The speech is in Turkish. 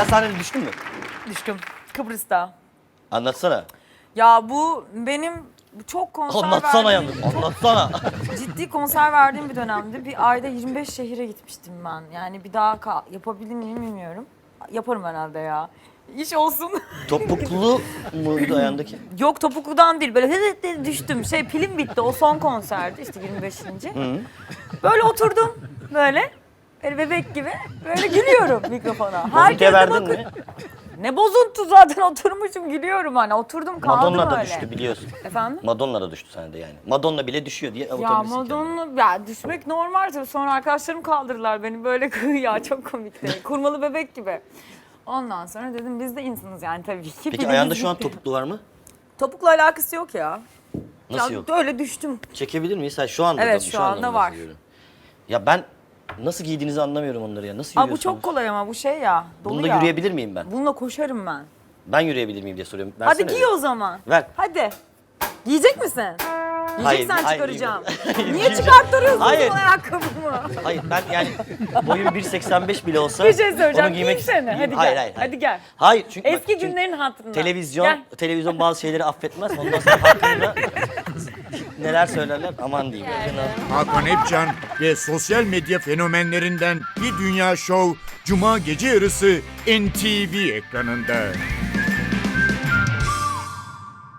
Sen sahnede düştün mü? Düştüm. Kıbrıs'ta. Anlatsana. Ya bu benim çok konser Anlatsana verdiğim, yalnız. Anlatsana. ciddi konser verdiğim bir dönemdi. Bir ayda 25 şehire gitmiştim ben. Yani bir daha ka- yapabilir miyim bilmiyorum. Yaparım herhalde ya. İş olsun. Topuklu muydu ayağındaki? Yok topukludan değil böyle hıdıt diye düştüm. Şey pilim bitti o son konserdi işte 25. Böyle oturdum böyle. Böyle bebek gibi böyle gülüyorum mikrofona. Bozuntuya de verdin mi? Ne bozuntu zaten oturmuşum gülüyorum hani oturdum kaldım Madonna da öyle. düştü biliyorsun. Efendim? Madonna da düştü sahnede yani. Madonna bile düşüyor diye Ya avutabilirsin kendini. Madonna ya düşmek normal tabii. Sonra arkadaşlarım kaldırdılar beni böyle ya çok komikti. Kurmalı bebek gibi. Ondan sonra dedim biz de insanız yani tabii ki. Peki ayağında şu an topuklu var mı? Topukla alakası yok ya. Nasıl ya yok? Öyle düştüm. Çekebilir miyiz? Ha, şu anda Evet, da, şu anda mı var. Ya ben nasıl giydiğinizi anlamıyorum onları ya. Nasıl Aa, bu yürüyorsunuz? çok kolay ama bu şey ya. Dolu Bunda ya. yürüyebilir miyim ben? Bununla koşarım ben. Ben yürüyebilir miyim diye soruyorum. Hadi Versene giy bir. o zaman. Ver. Hadi. Giyecek misin? Hayır, Giyeceksen hayır, çıkaracağım. Hayır, Niye çıkarttırıyorsun Hayır. o ayakkabımı? Hayır ben yani boyum 1.85 bile olsa Bir şey söyleyeceğim. onu giymek Giysene. Hadi hayır, gel. Hayır, hayır. Hadi gel. Hayır çünkü bak, Eski çünkü günlerin hatırına. televizyon Gel. televizyon bazı şeyleri affetmez. Ondan sonra hakkında neler söylerler aman diyeyim. Yani. Hakan Epcan ve sosyal medya fenomenlerinden bir dünya şov Cuma gece yarısı NTV ekranında.